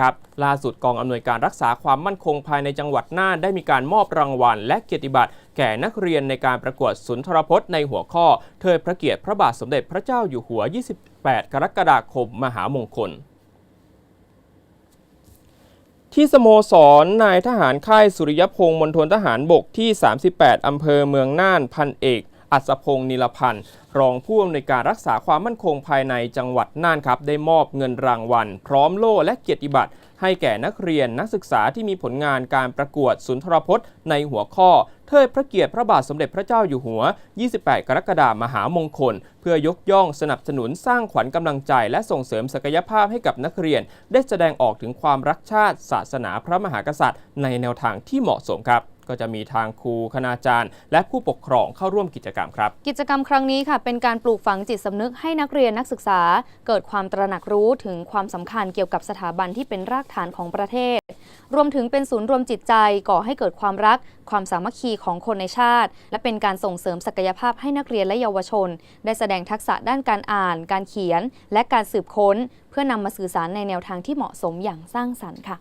ครับ ล่าสุดกองอำนวยการรักษาความมั่นคงภายในจังหวัดน่านได้มีการมอบรางวัล และเกียรติบัตรแก่นักเรียนในการประกวดสุนทรพจน์ในหัวข้อเทิดพระเกียรติพระบาทสมเด็จพระเจ้าอยู่หัว 28 กรกฎาคม มหามงคลที่สโมสรนายทหารค่ายสุริยพงศ์มณฑลทหารบกที่ 38 อำเภอเมืองน่าน พันเอก อัศพงศ์นิลพันธ์รองผู้อำนวยการรักษาความมั่นคงภายในจังหวัดน่านครับ ได้มอบเงินรางวัล พร้อมโล่และเกียรติบัตรให้แก่นักเรียนนักศึกษาที่มีผลงานการประกวดสุนทรพจน์ ในหัวข้อ เทิดพระเกียรติพระบาทสมเด็จพระเจ้าอยู่หัว 28 กรกฎาคมมหามงคล เพื่อยกย่องสนับสนุนสร้างขวัญกำลังใจ และส่งเสริมศักยภาพให้กับนักเรียน ได้แสดงออกถึงความรักชาติ ศาสนาพระมหากษัตริย์ ในแนวทางที่เหมาะสมครับ ก็จะมีทางครูคณาจารย์ และผู้ปกครองเข้าร่วมกิจกรรมครับ กิจกรรมครั้งนี้ค่ะ เป็นการปลูกฝังจิตสำนึกให้นักเรียนนักศึกษา เกิดความตระหนักรู้ถึงความสำคัญเกี่ยวกับสถาบันที่เป็นรากฐานของประเทศ รวมถึงเป็นศูนย์รวมจิตใจก่อให้เกิดความรัก ความสามัคคีของคนในชาติ และเป็นการส่งเสริมศักยภาพให้นักเรียนและเยาวชน ได้แสดงทักษะด้านการอ่าน การเขียน และการสืบค้น เพื่อนำมาสื่อสารในแนวทางที่เหมาะสมอย่างสร้างสรรค์ค่ะ